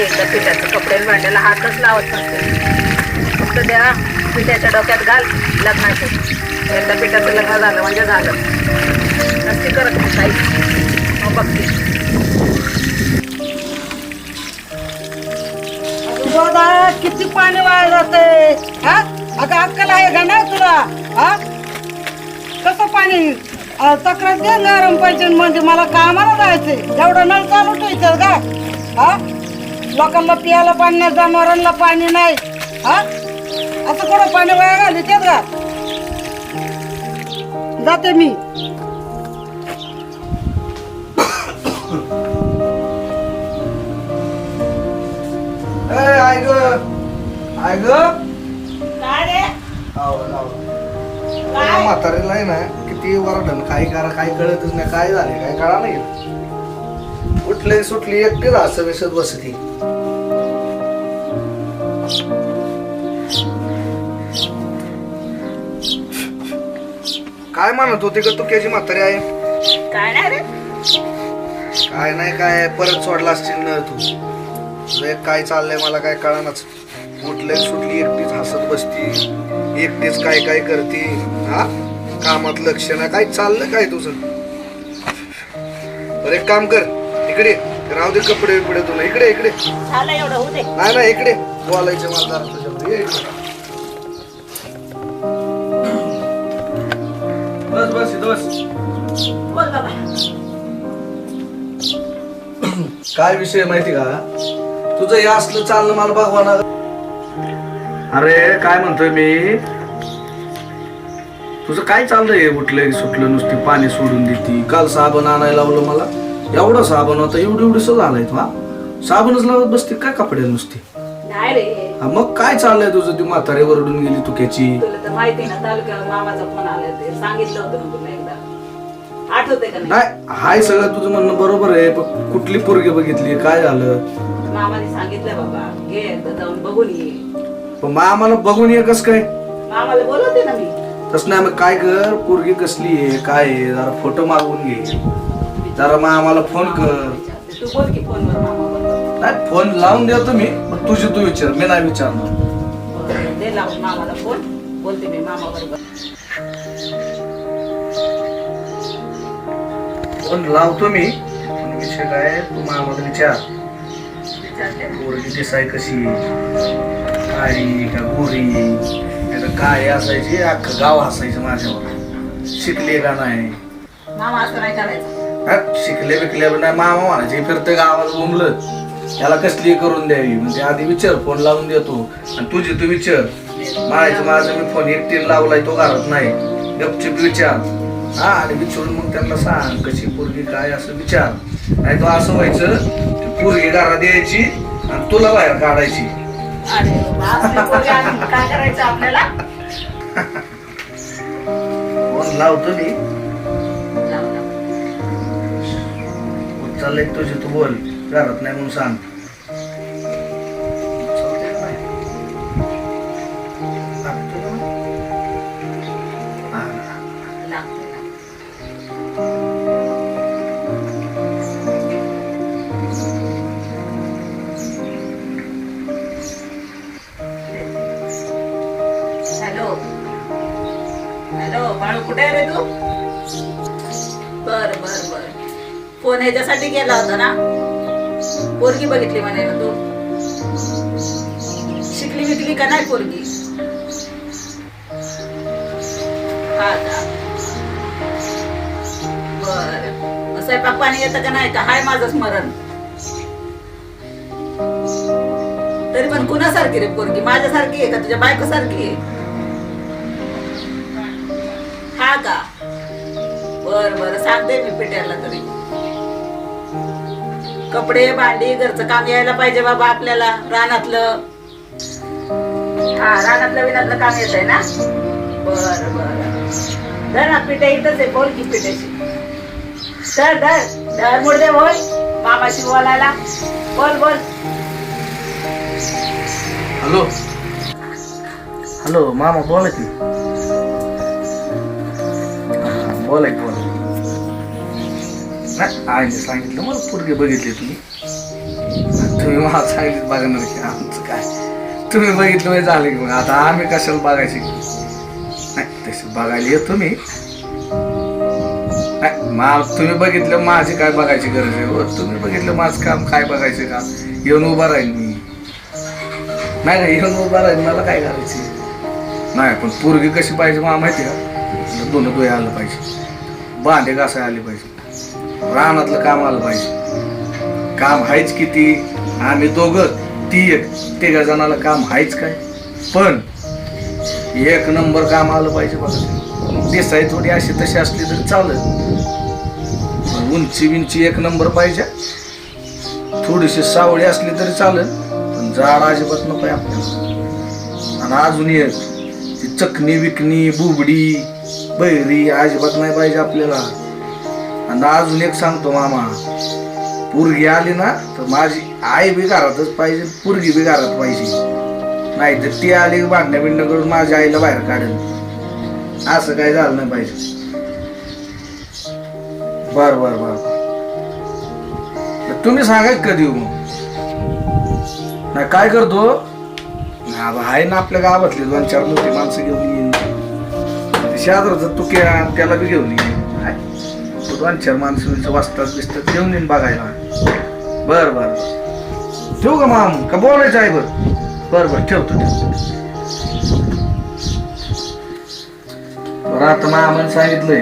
लग्न होऊ दे पिठाचं कपडे भांड्याला हातच लावत नसते. फक्त त्या पिठाच्या डोक्यात घाल लग्नाचे. एकदा पिठाचं लग्न झालं म्हणजे झालं. नसती करत मग काही मग बघते. दादा किती पाणी वाया जाते हा? अगं अक्कल आहे का नाही तुला? हा? कसं पाणी? तक्रार दे गरम पाहिजे म्हणजे मला कामाला जायचंय. जेवढं नळ चालू ठेवायचं का? हा? लोकांना पियाला पाणी नाही जनावरांना पाणी नाही. हा? असं कुठं पाणी वाया घाली तेच का? जाते मी. ए, आय ग. आय म्हातारीला आहे ना किती वरडन काय करा काय कळतच नाही. काय झाले काय कळा नाही उठले सुटली एकटीच असं विसत बसती. काय म्हणत होती का तू त्याची म्हातारी आहे? काय नाही रे. काय नाही काय परत सोडला असतील ना तू. तुझं एक काय चाललंय मला काय कळानाच. उठले सुटली एकटीच हसत बसती. एकटीच काय काय करते. हा? कामात लक्ष नाही. काय चाललंय काय तुझं? बरं एक काम कर. इकडे. राहू दे कपडे बिपडे तुला. इकडे इकडे. झालं एवढं होऊ दे. नाही नाही इकडे. बोलायचं मला जरा तुझ्याबरोबर. ये इकडे. बस बस इथं बस. बोल बाबा. काय विषय माहिती का? तुझं हे असलं चाललं मला बघवा अरे काय म्हणतोय मी? तुझं काय चाललंय उठलंय सुटलं नुसती पाणी सोडून देते. काल साबण आणायला लावलं मला. एवढा साबण होता एवढी एवढी झालाय तू हा? साबणच लावत बसते काय कपड्याला नुसती? नाही रे. हा, मग काय चाललंय तुझं? ती म्हातारी वरडून गेली तुक्याची तुला तर माहिती ना तालुक्याला मामाचा फोन आला ते. सांगितलं होतं ना तुला एकदा. आठवते का नाही? नाही हाय सगळं तुझं म्हणणं बरोबर आहे पण कुठली पोरगी बघितली? काय झालं? मामाने सांगितलं बाबा घे एकदा जाऊन बघून ये. पण मग आम्हाला बघून ये कस काय? मामाला बोलवते ना मी. तस नाही मग काय कर पोरगी कसली आहे? काय आहे? जरा फोटो मागवून घे. जरा मग आम्हाला फोन कर. विचारते. तू बोल की फोनवर मामा बरोबर नाही फोन लावून देतो मी पण तुझी तू विचार मी नाही विचारणार. बरं, दे लावून मामाला फोन बोलते मी मामा बरोबर. फोन लावतो मी पण विषय काय आहे, तू मामाला विचार. पोरगी दिसाय कशी? काळी का गोरी? काय असायची अख्खं गाव हसायचं माझ्यावर. शिकले का नाही? मामा असं नाही करायचं. हा, शिकले बिकले नाही मामा म्हणायचे फिरते गावाला घुमलं त्याला कसली करून द्यावी म्हणजे आधी विचार फोन लावून देतो. आणि तुझी तू विचार. म्हणायचं माझा मी फोन एकटीला लावलाय तो घरात नाही. गपचिप विचार. हा आणि विचारून मग त्यांना सांग कशी पोरगी काय असं विचार. नाही तो असं व्हायचं की पोरगी घरात यायची आणि तुला बाहेर काढायची. अरे बाबा, असली पोरगी आणून काय करायचं आपल्याला? फोन लावतो मी. चाललंय तुझी तू बोल घरात नाही म्हणून सांग. फोन ह्याच्यासाठी गेला होता ना? पोरगी बघितली म्हणे ना तू. शिकली विकली का नाही पोरगी? हा का? बर. स्वयंपाक पाणी येतं का नाही का हाय माझं स्मरण. तरी पण कुणासारखी रे पोरगी? माझ्यासारखी आहे का? तुझ्या बायको सारखी आहे? हा का? बर बर. सांगते मी पिट्याला तरी. कपडे भांडी घरचं काम यायला पाहिजे बाबा आपल्याला रानातलं. हा रानातलं विनातलं काम येत आहे ना? बर बर. धर ना पिठ्या इथंच आहे बोल की पिठ्याशी धर धर. धर मुडदे बोल. मामाशी बोलायला. बोल बोल. हॅलो. हॅलो मामा बोला की. बोला की. बोला नाही आईने सांगितलं. मला पोरगी बघितली तुम्ही. तुम्ही मला सांगितलं बघणार की आमचं काय? तुम्ही बघितलं म्हणजे झालं की मग. आता आम्ही कशाला बघायचे? नाही तसे बघायला येतो मी नाही मा तुम्ही बघितलं माझी काय बघायची गरज आहे? हो तुम्ही बघितलं माझं काम काय बघायचं काम येऊन उभा राहील मी. नाही नाही येऊन उभा राहील मला काय करायची? नाही पण पोरगी कशी पाहिजे मला माहिती का? दोन दोय आलं पाहिजे. भांडे कसं आले पाहिजे. रानातलं काम आलं पाहिजे. काम आहेच किती आम्ही दोघं ती एक तिघा जणाला काम आहेच काय? पण एक नंबर काम आलं पाहिजे बघा. दिसाई थोडी अशी तशी असली तरी चालत पण उंची विंची एक नंबर पाहिजे. थोडीशी सावळी असली तरी चालत पण जाड अजिबात नको आहे आपल्याला. आणि अजून एक ती चकणी विकणी बुबडी बैरी अजिबात नाही पाहिजे आपल्याला. आणि अजून एक सांगतो मामा पोरगी आली ना तर माझी आई बी घरातच पाहिजे पोरगी बी घरात पाहिजे. नाही तर ती आली भांडण्या बिंडणं करून माझ्या आईला बाहेर काढेल. असं काही झालं नाही पाहिजे. बर बर बर. तुम्ही सांगा कधी येऊ मग? नाही काय करतो? आहे ना आपल्या गावातली दोन चार मोठी माणसं घेऊन येईन शेजारचा तुक्या त्याला बी घेऊन येईन आहे. दोन चार माणसं वाचतात बिसतात घेऊन येईन बघायला. बर बर. बर. ठेवू का माम? का बोलायचं आहे बर? बर बर ठेवतो ठेवतो. बरं आता मामाने सांगितलंय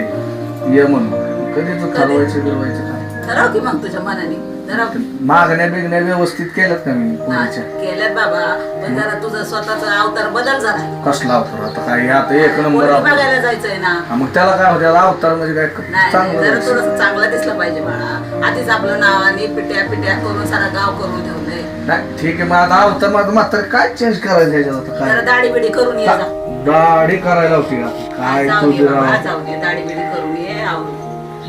ये म्हणून. कधी तू ठरवायचं बिरवायचं ठरव की मग तुझ्या मनाने. मागण्या बिगण्या व्यवस्थित केल्यात का मी कोणाच्या केल्यात बाबा पण जरा तुझा स्वतःचा अवतार बदल झाला. कसला अवतार? आता काय आता एक नंबर पोरगी अवतार. बघायला जायचंय ना? हा, मग त्याला काय होतं त्याला अवतार म्हणजे काय नाही नाही, चांगलं जरा जायचं. थोडस चांगलं दिसलं पाहिजे बाळा. आधीच आपलं नाव आणि पिट्या पिट्या करून सारा गाव करून ठेवलंय. नाही ठीक आहे मग आता अवतार माझं मात्र काय चेंज करायचं ह्याच्यात आता जरा काय? दाढी बिडी करून ये जा. दाढी करायला होती का काय तुझी बाबा, राव दाढी बिडी करून ये.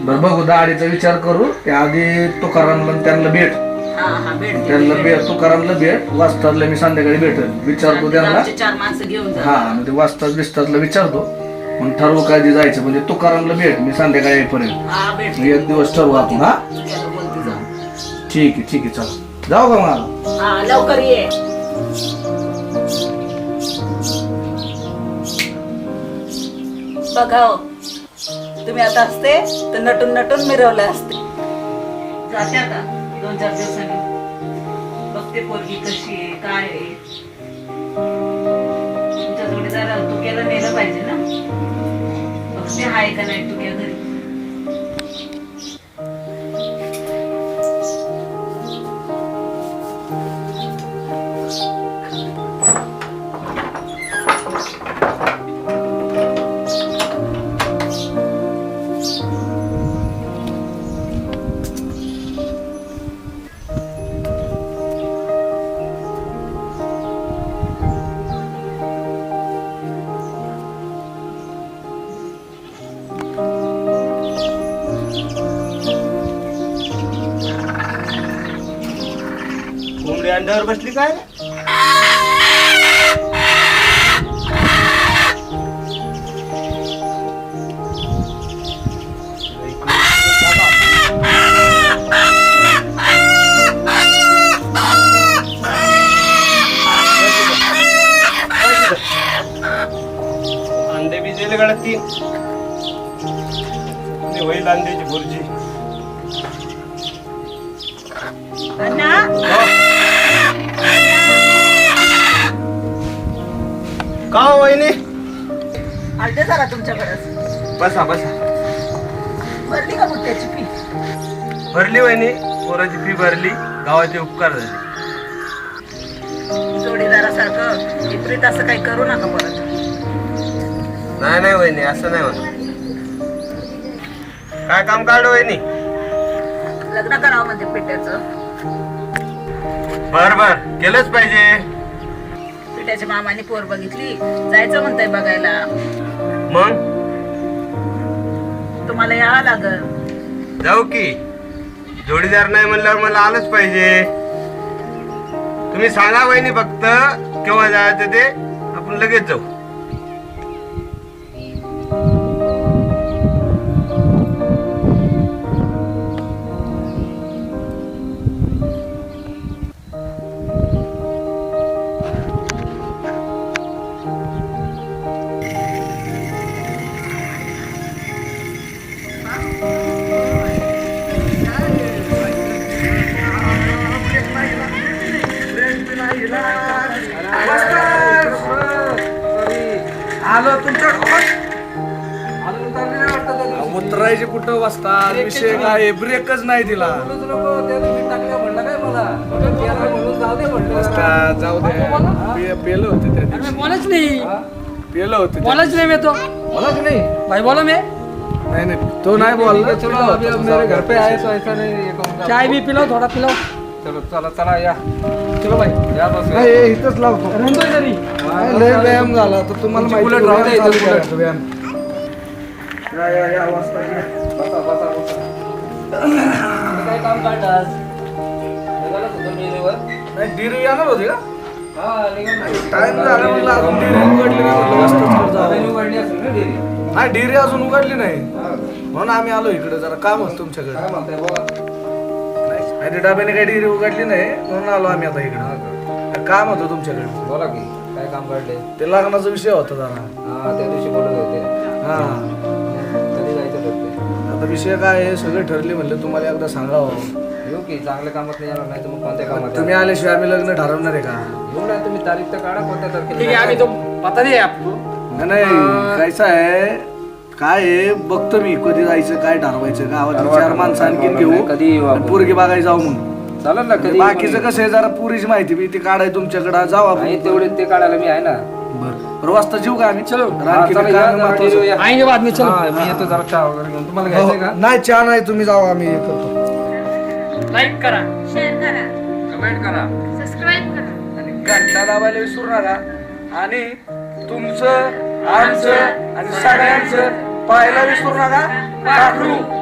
बरं बघू दाढीचा विचार करू. त्या आधी तुकारामला त्यांना भेट. हा हा भेट दे, त्यांना भेट. भेट तुकारामला भेट. वाजतातला मी संध्याकाळी भेटेल विचारतो त्यांना. गावचे चार माणसं घेऊन जा. हा म्हणजे वाजताच बिस्तातला विचारतो. मग ठरवू कधी जायचं. म्हणजे तुकारामला भेट. मी संध्याकाळी येईपर्यंत. हा भेट मग एक दिवस ठरवू आपण हा? तुझ्याला बोलते जा. ठीक आहे ठीक आहे चला. जाऊ का मला हा लवकर ये. बघा हो, तुम्ही आता असते तर नटून नटून मिरवले असते. जाते आता दोन चार दिवसांनी. बघते पोरगी कशी आहे काय आहे. तुमच्या जोडीदार तुक्याला नेलं पाहिजे ना? बघते हाय का नाही तुक्या घरी अंड्यावर बसली काय? अंडे भिजले गड्या तीन ते होईल अंड्याची भुर्जी का हो वहिनी? आलते जरा तुमच्याकडे बसा बसा. भरली का मुठ्याची फी? भरली वहिनी पोराची फी भरली गावाचे उपकार झाले. जोडीदारासारखं विपरीत असं काही करू नका परत. नाही नाही वहिनी असं नाही म्हणत काय काम काढ वहिनी? लग्न करावं म्हणजे पिट्याचं. बर बर केलंच पाहिजे. पिट्याच्या मामाने पोर बघितली. जायचं म्हणताय बघायला. मग? तुम्हाला यावं लागल. जाऊ की. जोडीदार नाही म्हणल्यावर मला आलंच पाहिजे. तुम्ही सांगा वहिनी फक्त केव्हा जायचं ते. आपण लगेच जाऊ. कुठं वाजतात विषय काय ब्रेकच नाही. दिला. जाऊ दे पेलं होते त्या दिवशी. बोलाच नाही. पेलं होते बोलाच नाही मी तो बोला की नाही. भाई बोला मी. नाही नाही तो नाही बोलला. चलो अभी अब मेरे घर पे आए तो ऐसा नाही चाय भी पिलाव थोडा पिलाव चलो चला चला या. चलो भाई. या बस नाही इथंच लावतो तरी. लय व्यायाम झाला तर तुम्हाला माहिती बुलेट राहू द्या, व्यायाम इथं चालू बुलेट. करायचं, व्यायाम. या या या वाजता या. बसा बसा बसा. काय काम काढतास निघालाच होतो नाही डिरी येणार होती का? हा टाइम झाला म्हणलं अजून डिरी उघडली नाही म्हणलं जावं. उघडली असेल ना डेअरी नाही डिरी अजून उघडली नाही. म्हणून आम्ही आलो इकडे जरा काम होतं तुमच्याकडे. काय म्हणताय बोला. नाही आणि डब्याने काही डिरी उघडली नाही म्हणून आलो आम्ही आता इकडे. काम होतं तुमच्याकडे. बोला की काय काम काढले? ते लग्नाचा विषय होता जरा. हा त्या दिवशी बोलत होते. हा. आता विषय काय आहे? सगळे ठरले म्हणले तुम्हाला एकदा सांगावं. येऊ की चांगल्या कामात नाही येणार नाही तर मग कोणत्या कामात तुम्ही आल्याशिवाय आम्ही लग्न ठरवणार आहे का? येऊ ना तुम्ही तारीख तर काढा कोणत्या ठीक आहे तारखेला आम्ही तो पता नाही आपको नाही, नाही कायचं आहे. काय आहे? बघतो मी कधी जायचं काय ठरवायचं गावात चार माणसं आणखीन घेऊ. कधी येऊ आणि पोरगी बघायला जाऊ मग चालेल ना कधी बाकीचं कसं आहे जरा पुरीची माहिती बी ती काढाय तुमच्याकडे जाऊ आपण. नाही तेवढे ते काढायला मी आहे ना. बरं. वाजता जीव का आम्ही? चलो. हा, चला, या, जरा डेअरीवर या. आएंगे बाद में चलो हा, मी येतो जरा चहा वगैरे घेऊन. तुम्हाला घ्यायचंय का? नाही चहा नाही तुम्ही जाऊ आम्ही हे करतो. लाईक करा. शेअर करा. कमेंट करा. सबस्क्राईब करा. आणि घंटा दाबायला विसरू नका. आणि तुमचं आमचं आणि सगळ्यांचं पाहायला विसरू नका.